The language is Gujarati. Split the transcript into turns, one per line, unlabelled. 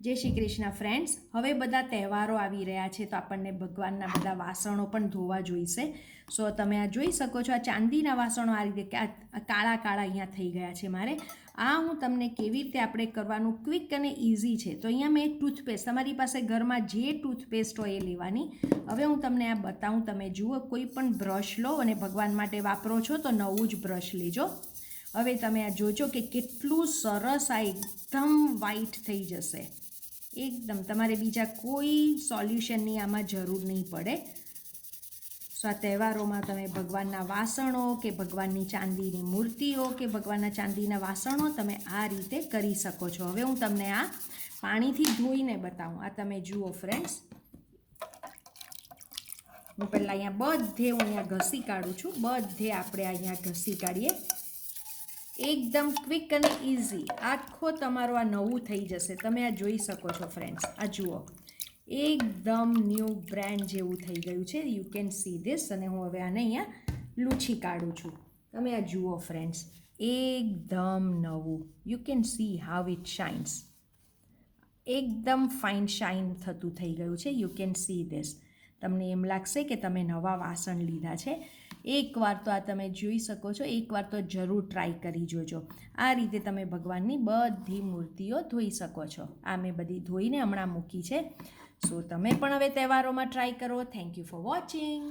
જય શ્રી કૃષ્ણ ફ્રેન્ડ્સ હવે બધા તહેવારો આવી રહ્યા છે તો આપણને ભગવાનના બધા વાસણો પણ ધોવા જોઈશે. સો તમે આ જોઈ શકો છો, આ ચાંદીના વાસણો આ રીતે કાળા કાળા અહીંયા થઈ ગયા છે મારે. આ હું તમને કેવી રીતે આપણે કરવાનું ક્વિક અને ઇઝી છે. તો અહીંયા મેં ટૂથપેસ્ટ તમારી પાસે ઘરમાં જે ટૂથપેસ્ટ હોય એ લેવાની. હવે હું તમને આ બતાવું, તમે જુઓ, કોઈ પણ બ્રશ લો અને ભગવાન માટે વાપરો છો તો નવું જ બ્રશ લેજો. હવે તમે આ જોજો કે કેટલું સરસ આ એકદમ વ્હાઈટ થઈ જશે. એકદમ, તમારે બીજા કોઈ સોલ્યુશનની આમાં જરૂર નહીં પડે. સો આ તહેવારોમાં તમે ભગવાનના વાસણો કે ભગવાનની ચાંદીની મૂર્તિઓ કે ભગવાનના ચાંદીના વાસણો તમે આ રીતે કરી શકો છો. હવે હું તમને આ પાણીથી ધોઈને બતાવું. આ તમે જુઓ ફ્રેન્ડ્સ હું પહેલાં અહીંયા બધે હું અહીંયા ઘસી કાઢું છું. બધે આપણે અહીંયા ઘસી કાઢીએ. એકદમ ક્વિક અને ઇઝી આખો તમારો આ નવું થઈ જશે. તમે આ જોઈ શકો છો ફ્રેન્ડ્સ આ જુઓ. એકદમ ન્યૂ બ્રાન્ડ જેવું થઈ ગયું છે. યુ કેન સી ધીસ અને હું હવે આને અહીંયા લૂછી કાઢું છું. તમે આ જુઓ ફ્રેન્ડ્સ એકદમ નવું. You can see how it shines એકદમ ફાઇન શાઇન થતું થઈ ગયું છે. યુ કેન સી ધીસ તમને એમ લાગશે કે તમે નવા વાસણ લીધા છે. એકવાર તો આ તમે જોઈ શકો છો એકવાર તો જરૂર ટ્રાય કરી જોજો. આ રીતે તમે ભગવાનની બધી મૂર્તિઓ ધોઈ શકો છો. આ મેં બધી ધોઈને હમણાં મૂકી છે. સો તમે પણ હવે તહેવારોમાં ટ્રાય કરો. Thank you for watching